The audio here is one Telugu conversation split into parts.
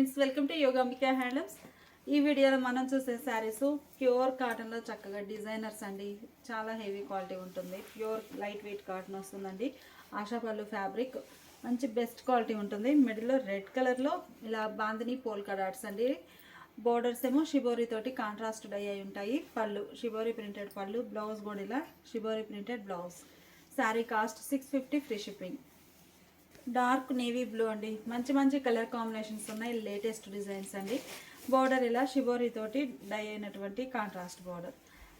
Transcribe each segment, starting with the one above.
Friends welcome to Yogambika handlooms. ఈ వీడియోలో మనం చూసే శారీస్ ప్యూర్ కాటన్లో చక్కగా డిజైనర్స్ అండి. చాలా హెవీ క్వాలిటీ ఉంటుంది. ప్యూర్ లైట్ వెయిట్ కాటన్ వస్తుందండి. ఆశాపల్లు ఫ్యాబ్రిక్. మంచి బెస్ట్ క్వాలిటీ ఉంటుంది. మిడిల్లో రెడ్ కలర్లో ఇలా బాందిని పోల్కా డాట్స్ అండి. బోర్డర్స్ ఏమో షిబోరి తోటి కాంట్రాస్టెడ్ అయ్యాయి అయి ఉంటాయి. పళ్ళు షిబోరి ప్రింటెడ్ పళ్ళు బ్లౌజ్ కూడా ఇలా shibori printed blouse. Sari cost six fifty free shipping dark navy blue అండి. మంచి మంచి కలర్ కాంబినేషన్స్ ఉన్నాయి. లేటెస్ట్ డిజైన్స్ అండి. బార్డర్ ఇలా షిబోరి తోటి డై అయినటువంటి కాంట్రాస్ట్ బార్డర్.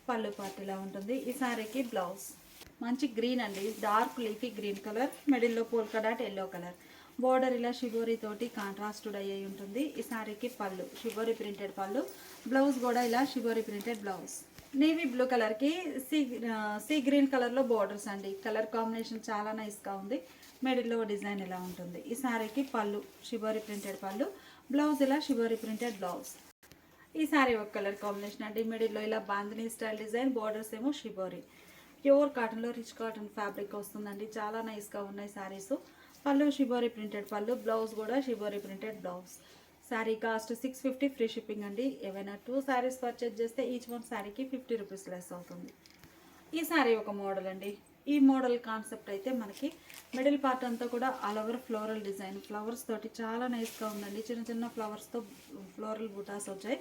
పళ్ళు పార్ట్ ఇలా ఉంటుంది. ఈ శారీకి బ్లౌజ్. మంచి గ్రీన్ అండి. Dark leafy green colour. మిడిల్లో polka dot yellow colour. Border ఇలా షిబోరి తోటి కాంట్రాస్ట్ డై అయి ఉంటుంది. ఈ శారీకి పళ్ళు. షిబోరీ ప్రింటెడ్ పళ్ళు. బ్లౌజ్ కూడా ఇలా shibori printed blouse. Navy blue కలర్కి సీ సీ గ్రీన్ కలర్లో బార్డర్స్ అండి. కలర్ కాంబినేషన్ చాలా నైస్గా ఉంది. మిడిల్లో డిజైన్ ఇలా ఉంటుంది? ఈ శారీకి pallu shibori printed pallu blouse ఇలా షిబోరి ప్రింటెడ్ బ్లౌజ్ ఈ శారీ ఒక కలర్ కాంబినేషన్ అండి. మిడిల్లో ఇలా బాందినీ స్టైల్ డిజైన్ బార్డర్స్ ఏమో షిబోరి ప్యూర్ కాటన్లో రిచ్ కాటన్ ఫ్యాబ్రిక్ వస్తుందండి. చాలా నైస్గా ఉన్నాయి saris. Pallu shibori printed pallu blouse కూడా shibori printed blouse sari cost six fifty free shipping అండి. ఏవైనా టూ శారీస్ పర్చేజ్ చేస్తే ఈచ్ వన్ శారీకి ఫిఫ్టీ రూపీస్ లెస్ అవుతుంది. ఈ శారీ ఒక మోడల్ అండి. ఈ మోడల్ కాన్సెప్ట్ అయితే మనకి మిడిల్ పార్ట్ అంతా కూడా all over floral design. Flowers తోటి చాలా నైస్గా ఉందండి. చిన్న చిన్న ఫ్లవర్స్తో ఫ్లోరల్ బుటాస్ వచ్చాయి.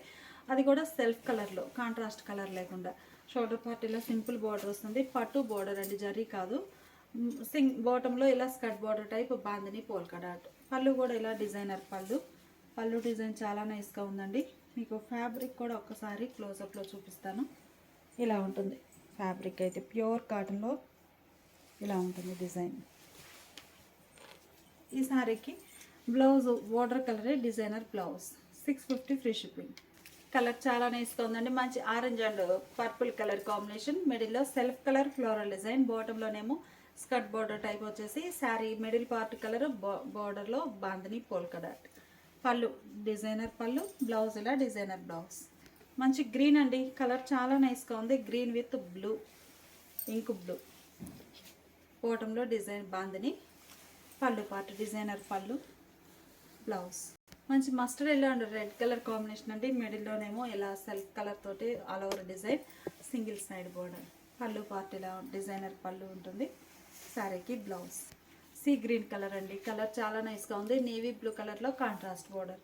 అది కూడా సెల్ఫ్ కలర్లో కాంట్రాస్ట్ కలర్ లేకుండా. షోల్డర్ పార్ట్ ఇలా సింపుల్ బార్డర్ వస్తుంది. పట్టు బార్డర్ అండి జరీ కాదు. సింగ్ బాటంలో ఇలా skirt border type bandhani polka dot pallu కూడా ఇలా డిజైనర్ పళ్ళు. పళ్ళు డిజైన్ చాలా నైస్గా ఉందండి. మీకు ఫ్యాబ్రిక్ కూడా ఒక్కసారి క్లోజప్లో చూపిస్తాను. ఇలా ఉంటుంది. ఫ్యాబ్రిక్ అయితే ప్యూర్ కాటన్లో ఇలా ఉంటుంది డిజైన్. ఈ సారీకి బ్లౌజ్ వాటర్ కలరే designer blouse. Six fifty free shipping. Colour చాలా నైస్గా ఉందండి. మంచి orange and purple colour combination. మిడిల్లో సెల్ఫ్ కలర్ ఫ్లోరల్ డిజైన్ బాటంలోనేమో స్కర్ట్ బార్డర్ టైప్ వచ్చేసి శారీ మిడిల్ పార్ట్ కలర్ బార్డర్లో bandhani polka dot pallu designer pallu blouse ఇలా డిజైనర్ బ్లౌజ్ మంచి గ్రీన్ అండి. కలర్ చాలా నైస్గా ఉంది. Green with blue ink blue బాటంలో డిజైన్ బాందిని పళ్ళు పాటు డిజైనర్ పళ్ళు బ్లౌజ్. మంచి mustard yellow and red colour combination అండి. మిడిల్లోనేమో ఇలా సెల్ఫ్ కలర్ తోటి all over design single side border pallu part ఇలా డిజైనర్ పళ్ళు ఉంటుంది. శారీకి బ్లౌజ్. సీ గ్రీన్ కలర్ అండి. కలర్ చాలా నైస్గా ఉంది. నేవీ బ్లూ కలర్లో కాంట్రాస్ట్ బోర్డర్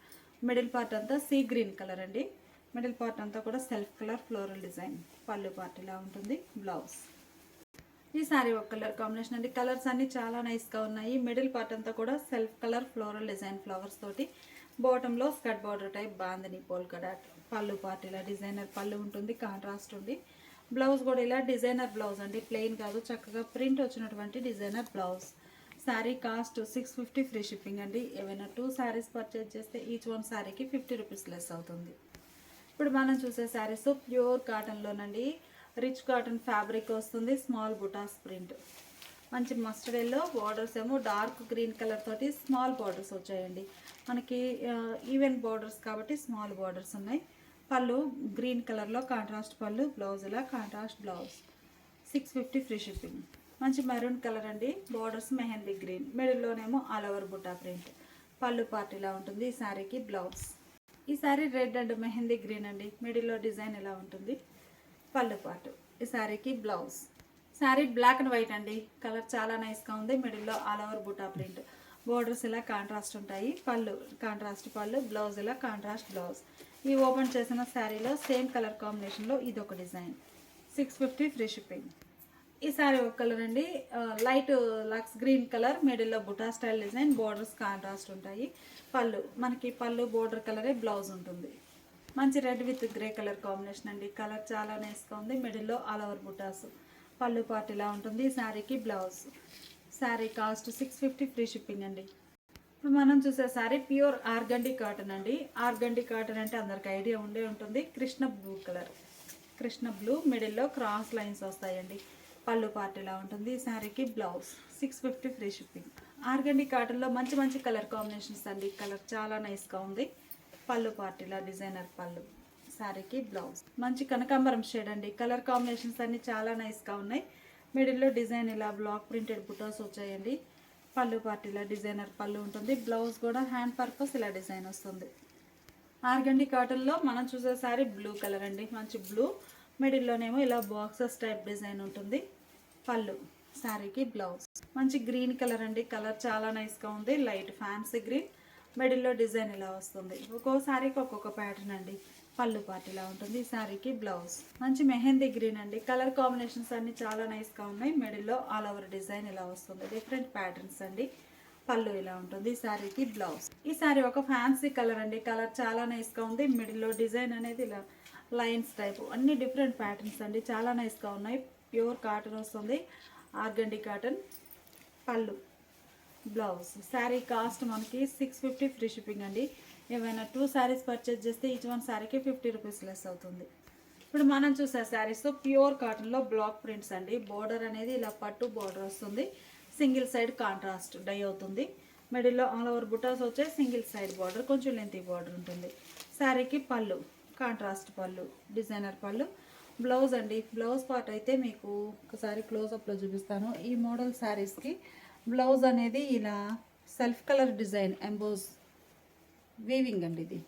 మిడిల్ పార్ట్ అంతా సీ గ్రీన్ కలర్ అండి. మిడిల్ పార్ట్ అంతా కూడా self colour floral design pallu part ఇలా ఉంటుంది. బ్లౌజ్. ఈ సారీ ఒక కలర్ కాంబినేషన్ అండి. కలర్స్ అన్ని చాలా నైస్గా ఉన్నాయి. మిడిల్ పార్ట్ అంతా కూడా self colour floral design flowers తోటి. బాటంలో skirt border type bandhani polka dot pallu part ఇలా డిజైనర్ పళ్ళు ఉంటుంది కాంట్రాస్ట్ ఉంది. బ్లౌజ్ కూడా ఇలా డిజైనర్ బ్లౌజ్ అండి. ప్లెయిన్ కాదు చక్కగా ప్రింట్ వచ్చినటువంటి designer blouse sari cost six fifty free shipping అండి. ఏవైనా టూ శారీస్ పర్చేజ్ చేస్తే ఈచ్ వన్ శారీకి ఫిఫ్టీ రూపీస్ లెస్ అవుతుంది. ఇప్పుడు మనం చూసే శారీస్ ప్యూర్ కాటన్లోనండి రిచ్ కాటన్ ఫ్యాబ్రిక్ వస్తుంది స్మాల్ బుటాస్ ప్రింట్. మంచి మస్టర్డ్ ఎల్లో బార్డర్స్ ఏమో డార్క్ గ్రీన్ కలర్ తోటి స్మాల్ బార్డర్స్ వచ్చాయండి. మనకి ఈవెన్ బార్డర్స్ కాబట్టి స్మాల్ బార్డర్స్ ఉన్నాయి. పళ్ళు గ్రీన్ కలర్లో కాంట్రాస్ట్ పళ్ళు బ్లౌజ్ ఇలా contrast blouse six fifty free shipping మంచి మెరూన్ కలర్ అండి borders mehndi green మిడిల్లోనేమో all over buta print pallu part ఇలా ఉంటుంది ఈ శారీకి బ్లౌజ్ ఈ sari red and mehndi green అండి. మిడిల్లో డిజైన్ ఇలా ఉంటుంది? పళ్ళు పాటు ఈ శారీకి blouse. Sari black and white అండి. కలర్ చాలా నైస్గా ఉంది. మిడిల్లో all over buta print. Borders ఇలా కాంట్రాస్ట్ ఉంటాయి. పళ్ళు కాంట్రాస్ట్ పళ్ళు బ్లౌజ్ ఇలా కాంట్రాస్ట్ బ్లౌజ్. ఈ ఓపెన్ చేసిన శారీలో సేమ్ కలర్ కాంబినేషన్లో ఇది ఒక design. Six fifty free shipping. ఈ శారీ ఒక కలర్ అండి. లైట్ లక్స్ గ్రీన్ కలర్ మిడిల్లో buta style design borders contrast ఉంటాయి. పళ్ళు మనకి పళ్ళు బోర్డర్ కలరే బ్లౌజ్ ఉంటుంది. మంచి red with grey colour combination అండి. కలర్ చాలా నైస్గా ఉంది. మిడిల్లో ఆల్ ఓవర్ బుటాస్. పళ్ళు పార్ట్ ఇలా ఉంటుంది. శారీకి blouse. Sari cost six fifty free shipping అండి. ఇప్పుడు మనం చూసే శారీ ప్యూర్ ఆర్గండి కాటన్ అండి. ఆర్గండి కాటన్ అంటే అందరికి ఐడియా ఉండే ఉంటుంది. Krishna blue colour. Krishna blue మిడిల్లో క్రాస్ లైన్స్ వస్తాయండి. పళ్ళు పార్ట్ ఇలా ఉంటుంది. శారీకి blouse six fifty free shipping. Organdy కాటన్లో మంచి మంచి కలర్ కాంబినేషన్స్ అండి. కలర్ చాలా నైస్గా ఉంది. పళ్ళు పార్ట్ డిజైనర్ పళ్ళు శారీకి బ్లౌజ్. మంచి కనకాంబరం షేడ్ అండి. కలర్ కాంబినేషన్స్ అన్నీ చాలా నైస్గా ఉన్నాయి. మిడిల్లో డిజైన్ ఇలా బ్లాక్ ప్రింటెడ్ బుటాస్ వచ్చాయండి. పళ్ళు పార్ట్ డిజైనర్ పళ్ళు ఉంటుంది. బ్లౌజ్ కూడా హ్యాండ్ పర్పస్ ఇలా డిజైన్ వస్తుంది. ఆర్గండి కాటన్లో మనం చూసే సారీ బ్లూ కలర్ అండి. మంచి బ్లూ మిడిల్లోనేమో ఇలా బాక్సెస్ టైప్ డిజైన్ ఉంటుంది. పళ్ళు శారీకి బ్లౌజ్ మంచి గ్రీన్ కలర్ అండి. కలర్ చాలా నైస్గా ఉంది. లైట్ ఫ్యాన్సీ గ్రీన్ మిడిల్లో డిజైన్ ఇలా వస్తుంది. ఒక్కో శారీకి ఒక్కొక్క ప్యాటర్న్ అండి. పళ్ళు పార్ట్ ఇలా ఉంటుంది. ఈ శారీకి బ్లౌజ్ మంచి మెహందీ గ్రీన్ అండి. కలర్ కాంబినేషన్స్ అన్ని చాలా నైస్గా ఉన్నాయి. మిడిల్లో ఆల్ ఓవర్ డిజైన్ ఇలా వస్తుంది. డిఫరెంట్ ప్యాటర్న్స్ అండి. పళ్ళు ఇలా ఉంటుంది. ఈ శారీకి బ్లౌజ్ ఈ శారీ ఒక ఫ్యాన్సీ కలర్ అండి. కలర్ చాలా నైస్గా ఉంది. మిడిల్లో డిజైన్ అనేది ఇలా లైన్స్ టైప్ అన్ని డిఫరెంట్ ప్యాటర్న్స్ అండి. చాలా నైస్గా ఉన్నాయి. ప్యూర్ కాటన్ వస్తుంది. Organdy cotton pallu. Blouse. Sari cost మనకి సిక్స్ ఫిఫ్టీ ఫ్రీ షిప్పింగ్ అండి. ఏమైనా టూ శారీస్ పర్చేజ్ చేస్తే ఈచ్ వన్ శారీకి ఫిఫ్టీ రూపీస్ లెస్ అవుతుంది. ఇప్పుడు మనం చూసే శారీస్ ప్యూర్ కాటన్లో బ్లాక్ ప్రింట్స్ అండి. బోర్డర్ అనేది ఇలా పట్టు బోర్డర్ వస్తుంది. సింగిల్ సైడ్ కాంట్రాస్ట్ డై అవుతుంది. మిడిల్లో ఆల్ ఓవర్ బుటాస్ వచ్చే సింగిల్ సైడ్ బార్డర్ కొంచెం లెంతీ బార్డర్ ఉంటుంది. శారీకి పళ్ళు కాంట్రాస్ట్ పళ్ళు డిజైనర్ పళ్ళు బ్లౌజ్ అండి. బ్లౌజ్ పార్ట్ అయితే మీకు ఒకసారి క్లోజ్అప్లో చూపిస్తాను. ఈ మోడల్ శారీస్కి బ్లౌజ్ అనేది ఇలా self colour design emboss weaving అండి ఇది.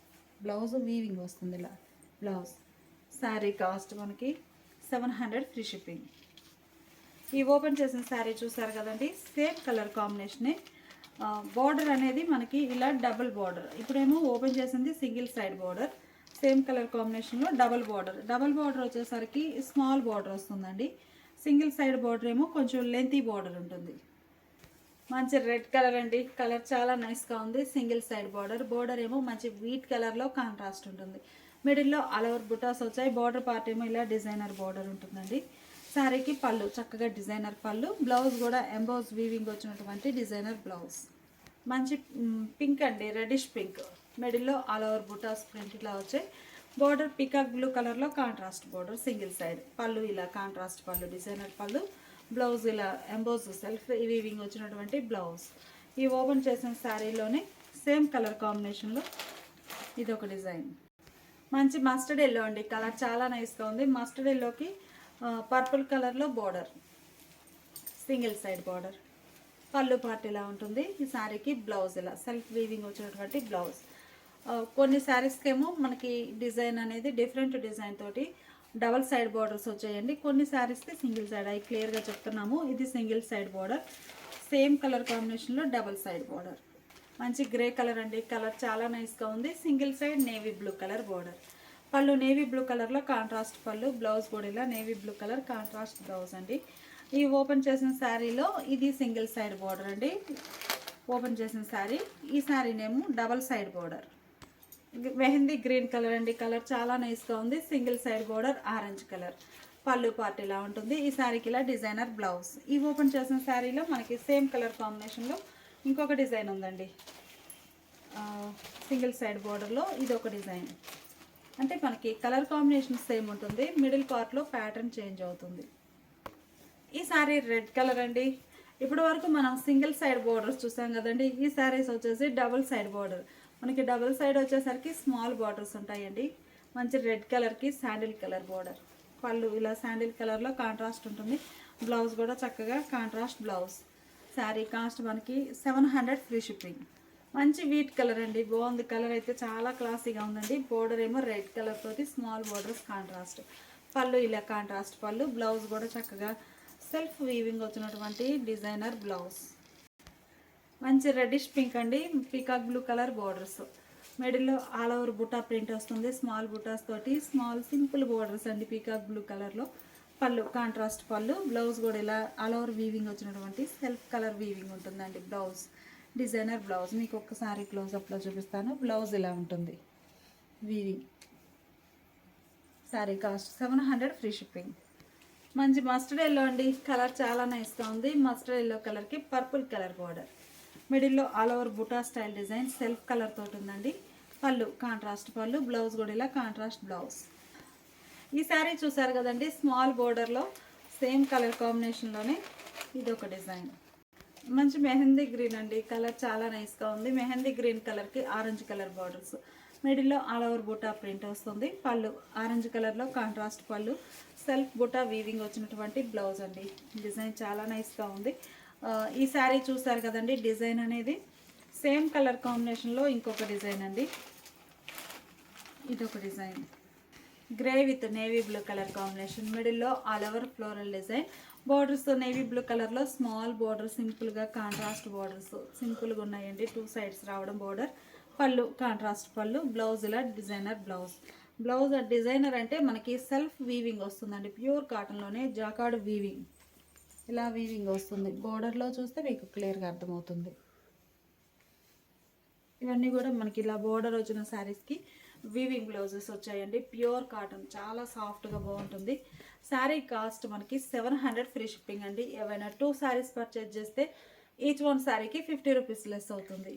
బ్లౌజ్ వీవింగ్ వస్తుంది ఇలా బ్లౌజ్. శారీ కాస్ట్ మనకి సెవెన్ హండ్రెడ్ ఫ్రీ షిప్పింగ్. ఈ ఓపెన్ చేసిన శారీ చూసారు కదండి సేమ్ కలర్ కాంబినేషనే. బార్డర్ అనేది మనకి ఇలా డబుల్ బార్డర్. ఇప్పుడేమో ఓపెన్ చేసింది single side border. Same colour కాంబినేషన్లో డబుల్ బార్డర్. డబుల్ బార్డర్ వచ్చేసరికి స్మాల్ బార్డర్ వస్తుందండి. సింగిల్ సైడ్ బార్డర్ ఏమో కొంచెం లెంతీ బార్డర్ ఉంటుంది. మంచి రెడ్ కలర్ అండి. కలర్ చాలా నైస్గా ఉంది. Single side border. బార్డర్ ఏమో మంచి వీట్ కలర్లో కాంట్రాస్ట్ ఉంటుంది. మిడిల్లో ఆల్ ఓవర్ బుటాస్ వచ్చాయి. బార్డర్ పార్ట్ ఏమో ఇలా డిజైనర్ బార్డర్ ఉంటుందండి. శారీకి పళ్ళు చక్కగా డిజైనర్ పళ్ళు. బ్లౌజ్ కూడా ఎంబౌజ్ వీవింగ్ వచ్చినటువంటి డిజైనర్ బ్లౌజ్ మంచి పింక్ అండి. రెడిష్ పింక్ మిడిల్లో ఆల్ ఓవర్ బుటాస్ ప్రింట్ ఇలా వచ్చాయి. బార్డర్ పికాక్ బ్లూ కలర్లో contrast border single side. Pallu ఇలా contrast pallu designer pallu. Blouse ఇలా ఎంబోజ్ సెల్ఫ్ వీవింగ్ వచ్చినటువంటి బ్లౌజ్. ఈ ఓపెన్ చేసిన శారీలోనే సేమ్ కలర్ కాంబినేషన్లో ఇది ఒక డిజైన్. మంచి మస్టర్డ్ ఎల్లో అండి. కలర్ చాలా నైస్గా ఉంది. మస్టర్డ్ ఎల్లోకి పర్పుల్ కలర్లో border single side border pallu part ఇలా ఉంటుంది. ఈ శారీకి బ్లౌజ్ ఇలా సెల్ఫ్ వీవింగ్ వచ్చినటువంటి బ్లౌజ్ కొన్ని శారీస్కేమో మనకి డిజైన్ అనేది డిఫరెంట్ డిజైన్ తోటి డబల్ సైడ్ బార్డర్స్ వచ్చాయండి. కొన్ని శారీస్కి సింగిల్ సైడ్. అవి క్లియర్గా చెప్తున్నాము. ఇది single side border. Same colour కాంబినేషన్లో డబల్ సైడ్ బార్డర్. మంచి గ్రే కలర్ అండి. కలర్ చాలా నైస్గా ఉంది. Single side navy blue colour border. Pallu navy blue కలర్లో కాంట్రాస్ట్ పళ్ళు. బ్లౌజ్ కూడా ఇలా navy blue colour contrast blouse అండి. ఈ ఓపెన్ చేసిన శారీలో ఇది సింగిల్ సైడ్ బార్డర్ అండి. ఓపెన్ చేసిన శారీ. ఈ శారీనేమో double side border. Mehndi green colour అండి. కలర్ చాలా నైస్గా ఉంది. Single side border orange colour. Pallu part ఇలా ఉంటుంది. ఈ శారీకి ఇలా డిజైనర్ బ్లౌజ్. ఈ ఓపెన్ చేసిన శారీలో మనకి సేమ్ కలర్ కాంబినేషన్లో ఇంకొక డిజైన్ ఉందండి. సింగిల్ సైడ్ బోర్డర్లో ఇది ఒక డిజైన్. అంటే మనకి కలర్ కాంబినేషన్ సేమ్ ఉంటుంది. మిడిల్ పార్ట్లో ప్యాటర్న్ చేంజ్ అవుతుంది. ఈ శారీ రెడ్ కలర్ అండి. ఇప్పటి వరకు మనం సింగిల్ సైడ్ బోర్డర్స్ చూసాం కదండి. ఈ శారీస్ వచ్చేసి డబుల్ సైడ్ బోర్డర్. మనకి డబుల్ సైడ్ వచ్చేసరికి స్మాల్ బార్డర్స్ ఉంటాయండి. మంచి రెడ్ కలర్కి శాండిల్ కలర్ బోర్డర్. పళ్ళు ఇలా శాండిల్ కలర్లో కాంట్రాస్ట్ ఉంటుంది. బ్లౌజ్ కూడా చక్కగా కాంట్రాస్ట్ బ్లౌజ్. శారీ కాస్ట్ మనకి సెవెన్ హండ్రెడ్ ఫ్రీ షిప్పింగ్. మంచి వీట్ కలర్ అండి. బాగుంది. కలర్ అయితే చాలా క్లాసీగా ఉందండి. బోర్డర్ ఏమో రెడ్ కలర్ తోటి స్మాల్ బోర్డర్స్ కాంట్రాస్ట్. పళ్ళు ఇలా కాంట్రాస్ట్ పళ్ళు. బ్లౌజ్ కూడా చక్కగా సెల్ఫ్ వీవింగ్ వచ్చినటువంటి డిజైనర్ బ్లౌజ్. మంచి రెడ్డిష్ పింక్ అండి. పీకాక్ బ్లూ కలర్ బోర్డర్స్ మిడిల్లో ఆల్ ఓవర్ బుటా ప్రింట్ వస్తుంది. స్మాల్ బుటాస్ తోటి స్మాల్ సింపుల్ బోర్డర్స్ అండి పీకాక్ బ్లూ కలర్లో పళ్ళు కాంట్రాస్ట్ పళ్ళు. బ్లౌజ్ కూడా ఇలా ఆల్ ఓవర్ వీవింగ్ వచ్చినటువంటి సెల్ఫ్ కలర్ వీవింగ్ ఉంటుందండి బ్లౌజ్ డిజైనర్ బ్లౌజ్ మీకు ఒక్కసారి క్లోజప్లో చూపిస్తాను. బ్లౌజ్ ఇలా ఉంటుంది. Weaving sari cost seven hundred free shipping మంచి మస్టర్డ్ ఎల్లో అండి. కలర్ చాలా నైస్గా ఉంది. మస్టర్డ్ ఎల్లో కలర్కి పర్పుల్ కలర్ బార్డర్ మిడిల్లో all over buta style design self colour తోటి ఉందండి పళ్ళు కాంట్రాస్ట్ పళ్ళు బ్లౌజ్ కూడా ఇలా కాంట్రాస్ట్ బ్లౌజ్. ఈ శారీ చూసారు కదండి స్మాల్ బోర్డర్లో సేమ్ కలర్ కాంబినేషన్లోనే ఇది ఒక డిజైన్. మంచి మెహందీ గ్రీన్ అండి కలర్ చాలా నైస్గా ఉంది. మెహందీ గ్రీన్ కలర్కి ఆరెంజ్ కలర్ బార్డర్స్. మిడిల్లో ఆల్ ఓవర్ బుటా ప్రింట్ వస్తుంది. పళ్ళు ఆరెంజ్ కలర్లో contrast pallu. Self buta weaving వచ్చినటువంటి బ్లౌజ్ అండి. డిజైన్ చాలా నైస్గా ఉంది. ఈ శారీ చూసారు కదండి డిజైన్ అనేది. సేమ్ కలర్ కాంబినేషన్లో ఇంకొక డిజైన్ అండి. ఇదొక design. Grey with navy blue colour combination మిడిల్లో all over floral design. Borders navy blue కలర్లో స్మాల్ బార్డర్ సింపుల్గా కాంట్రాస్ట్ బార్డర్స్. సింపుల్గా ఉన్నాయండి టూ సైడ్స్ రావడం border. Pallu contrast pallu blouse ఇలా డిజైనర్ బ్లౌజ్. బ్లౌజ్ డిజైనర్ అంటే మనకి సెల్ఫ్ వీవింగ్ వస్తుందండి ప్యూర్ కాటన్లోనే జాకార్డ్ వీవింగ్. ఇలా వీవింగ్ వస్తుంది. బోర్డర్లో చూస్తే మీకు క్లియర్గా అర్థమవుతుంది. ఇవన్నీ కూడా మనకి ఇలా బోర్డర్ వచ్చిన శారీస్కి వీవింగ్ బ్లౌజెస్ వచ్చాయండి. ప్యూర్ కాటన్ చాలా సాఫ్ట్గా బాగుంటుంది. శారీ కాస్ట్ మనకి సెవెన్ హండ్రెడ్ ఫ్రీ షిప్పింగ్ అండి. ఏవైనా టూ శారీస్ పర్చేజ్ చేస్తే ఈచ్ వన్ శారీకి ఫిఫ్టీ రూపీస్ లెస్ అవుతుంది.